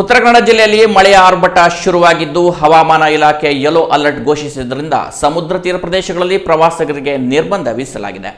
ಉತ್ತರ ಕನ್ನಡ ಜಿಲ್ಲೆಯಲ್ಲಿ ಮಳೆಯ ಆರ್ಭಟ ಶುರುವಾಗಿದ್ದು ಹವಾಮಾನ ಇಲಾಖೆ ಯೆಲ್ಲೋ ಅಲರ್ಟ್ ಘೋಷಿಸಿದ್ದರಿಂದ ಸಮುದ್ರ ತೀರ ಪ್ರದೇಶಗಳಲ್ಲಿ ಪ್ರವಾಸಿಗರಿಗೆ ನಿರ್ಬಂಧ ವಿಧಿಸಲಾಗಿದೆ.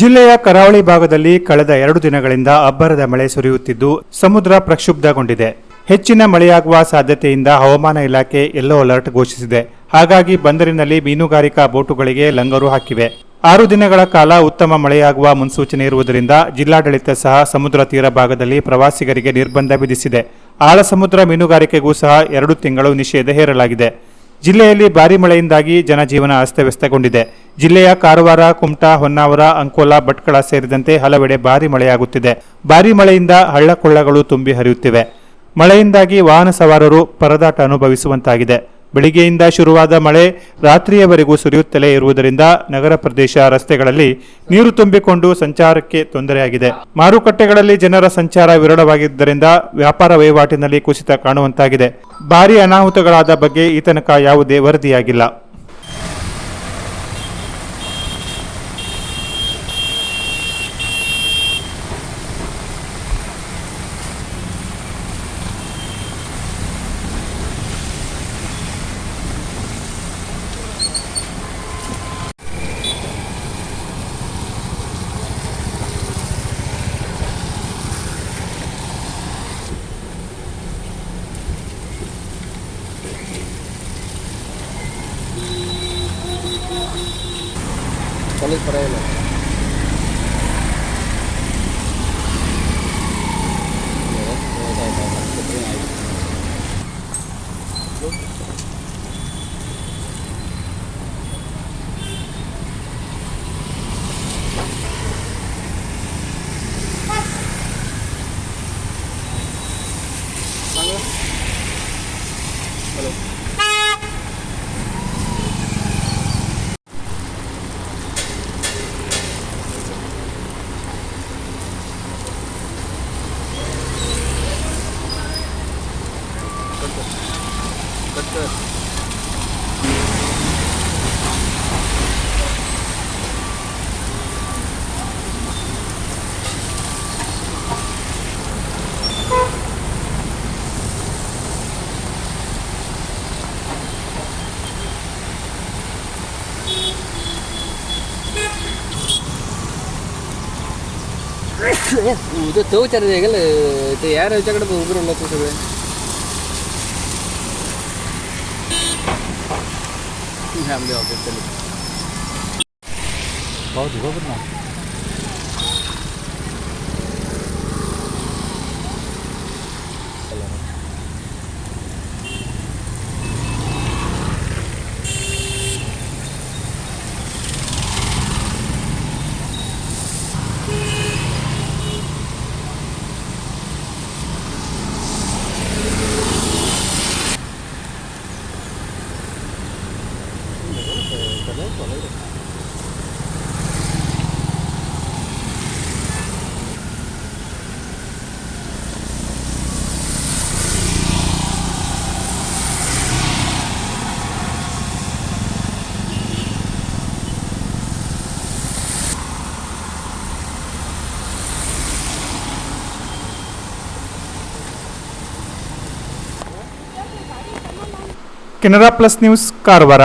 ಜಿಲ್ಲೆಯ ಕರಾವಳಿ ಭಾಗದಲ್ಲಿ ಕಳೆದ ಎರಡು ದಿನಗಳಿಂದ ಅಬ್ಬರದ ಮಳೆ ಸುರಿಯುತ್ತಿದ್ದು ಸಮುದ್ರ ಪ್ರಕ್ಷುಬ್ಧಗೊಂಡಿದೆ. ಹೆಚ್ಚಿನ ಮಳೆಯಾಗುವ ಸಾಧ್ಯತೆಯಿಂದ ಹವಾಮಾನ ಇಲಾಖೆ ಯೆಲ್ಲೋ ಅಲರ್ಟ್ ಘೋಷಿಸಿದೆ. ಹಾಗಾಗಿ ಬಂದರಿನಲ್ಲಿ ಮೀನುಗಾರಿಕಾ ಬೋಟುಗಳಿಗೆ ಲಂಗರು ಹಾಕಿವೆ. ಆರು ದಿನಗಳ ಕಾಲ ಉತ್ತಮ ಮಳೆಯಾಗುವ ಮುನ್ಸೂಚನೆ ಇರುವುದರಿಂದ ಜಿಲ್ಲಾಡಳಿತ ಸಹ ಸಮುದ್ರ ತೀರ ಭಾಗದಲ್ಲಿ ಪ್ರವಾಸಿಗರಿಗೆ ನಿರ್ಬಂಧ ವಿಧಿಸಿದೆ. ಆಳ ಸಮುದ್ರ ಮೀನುಗಾರಿಕೆಗೂ ಸಹ ಎರಡು ತಿಂಗಳು ನಿಷೇಧ ಹೇರಲಾಗಿದೆ. ಜಿಲ್ಲೆಯಲ್ಲಿ ಭಾರಿ ಮಳೆಯಿಂದಾಗಿ ಜನಜೀವನ ಅಸ್ತವ್ಯಸ್ತಗೊಂಡಿದೆ. ಜಿಲ್ಲೆಯ ಕಾರವಾರ, ಕುಮಟಾ, ಹೊನ್ನಾವರ, ಅಂಕೋಲಾ, ಭಟ್ಕಳ ಸೇರಿದಂತೆ ಹಲವೆಡೆ ಭಾರಿ ಮಳೆಯಾಗುತ್ತಿದೆ. ಭಾರಿ ಮಳೆಯಿಂದ ಹಳ್ಳಕೊಳ್ಳಗಳು ತುಂಬಿ ಹರಿಯುತ್ತಿವೆ. ಮಳೆಯಿಂದಾಗಿ ವಾಹನ ಸವಾರರು ಪರದಾಟ ಅನುಭವಿಸುವಂತಾಗಿದೆ. ಬೆಳಿಗ್ಗೆಯಿಂದ ಶುರುವಾದ ಮಳೆ ರಾತ್ರಿಯವರೆಗೂ ಸುರಿಯುತ್ತಲೇ ಇರುವುದರಿಂದ ನಗರ ಪ್ರದೇಶ ರಸ್ತೆಗಳಲ್ಲಿ ನೀರು ತುಂಬಿಕೊಂಡು ಸಂಚಾರಕ್ಕೆ ತೊಂದರೆಯಾಗಿದೆ. ಮಾರುಕಟ್ಟೆಗಳಲ್ಲಿ ಜನರ ಸಂಚಾರ ವಿರಳವಾಗಿದ್ದರಿಂದ ವ್ಯಾಪಾರ ವಹಿವಾಟಿನಲ್ಲಿ ಕುಸಿತ ಕಾಣುವಂತಾಗಿದೆ. ಭಾರಿ ಅನಾಹುತಗಳಾದ ಬಗ್ಗೆ ಈ ತನಕ ಯಾವುದೇ ವರದಿಯಾಗಿಲ್ಲ. salud para. 끝. उद्या तो विचारायचं आहे का ते यार याच्याकडे बरोबर होतो सगळे फॅमिली ऑफिस चलो बहुत बरोबर ना ಕೆನರಾ ಪ್ಲಸ್ ನ್ಯೂಸ್ ಕಾರವಾರ